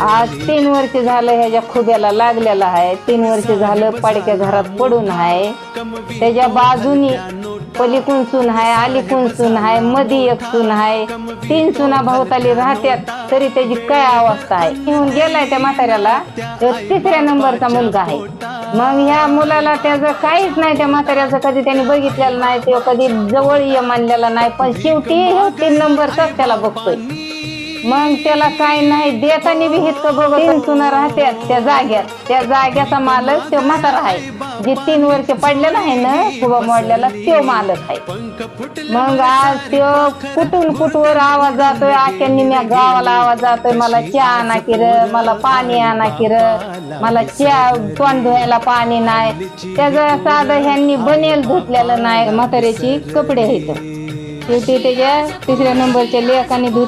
आज तीन वर्ष झालं ह्याच्या खुब्याला लागलेला आहे तीन वर्ष झालं पाडक्या घरात पडून आहे. त्याच्या बाजूनी पलीकून सून आहे अलीकून सून आहे मधी एक सून आहे. तीन सुना भोवताली राहत्यात तरी त्याची काय अवस्था आहे? येऊन गेलाय त्या म्हाताऱ्याला तो तिसऱ्या नंबरचा मुलगा आहे. मग ह्या मुलाला त्याचं काहीच नाही त्या म्हाताऱ्याचं कधी त्यांनी बघितलेलं नाही तो कधी जवळ ये मानलेला नाही पण शेवटी तीन नंबरचाच त्याला बघतोय. मग त्याला काय नाही देताना बी इतकं बघत तीन राहत्यात त्या जाग्यात. त्या जाग्याचा मालक तो म्हातारा आहे. जे तीन वर्ष पडलेला आहे ना खुबा मोडलेला तो मालक आहे. मग आज तो कुठून कुठवर आवाज जातोय आख्या निम्या गावाला आवाज जातोय मला चहा आणा किर मला पाणी आणा किर मला चहा तोंड धुवायला पाणी नाही. त्याचं साधं ह्यांनी बनेल धुतलेलं नाही म्हाताऱ्याची कपडे आहेत. शेवटी त्याच्या तिसऱ्या नंबरच्या लेखाने धुत